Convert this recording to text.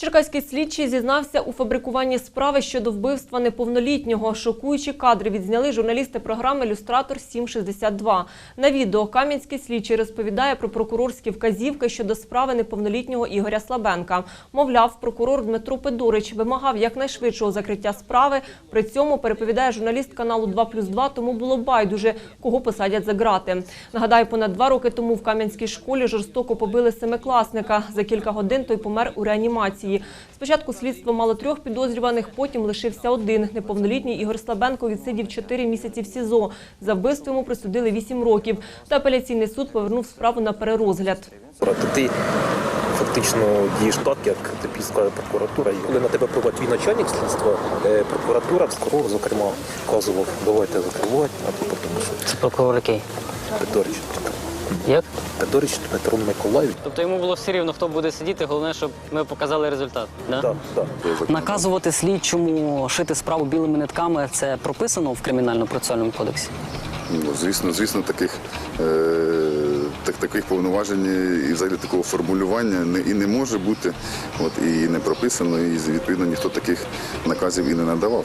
Черкаський слідчий зізнався у фабрикуванні справи щодо вбивства неповнолітнього. Шокуючі кадри відзняли журналісти програми «Люстратор 762». На відео Кам'янський слідчий розповідає про прокурорські вказівки щодо справи неповнолітнього Ігоря Слабенка. Мовляв, прокурор Дмитро Педорич вимагав якнайшвидшого закриття справи. При цьому, переповідає журналіст каналу 2+,2, тому було байдуже, кого посадять за грати. Нагадаю, понад два роки тому в Кам'янській школі жорстоко побили семикласника. За кілька годин той помер у реанімації. Спочатку слідство мало трьох підозрюваних, потім лишився один. Неповнолітній Ігор Слабенко відсидів 4 місяці в СІЗО. За вбивство йому присудили 8 років. Та апеляційний суд повернув справу на перерозгляд. Ти фактично дієш так, як тобі скаже прокуратура. І коли на тебе проводить твій начальник слідства, е, прокуратура, прокурор, зокрема, вказував, давайте закривати, а то тому що Це прокурор який? Петорич. Як? Петорич Дмитро Миколаївич. Тобто йому було все рівно, хто буде сидіти, головне, щоб ми показали результат. Да? Так, так. Наказувати слідчому шити справу білими нитками це прописано в кримінально-процесуальному кодексі. Ну, звісно, звісно, таких, е, так, таких повноважень і взагалі такого формулювання не, і не може бути, от, і не прописано, і відповідно ніхто таких наказів і не надавав.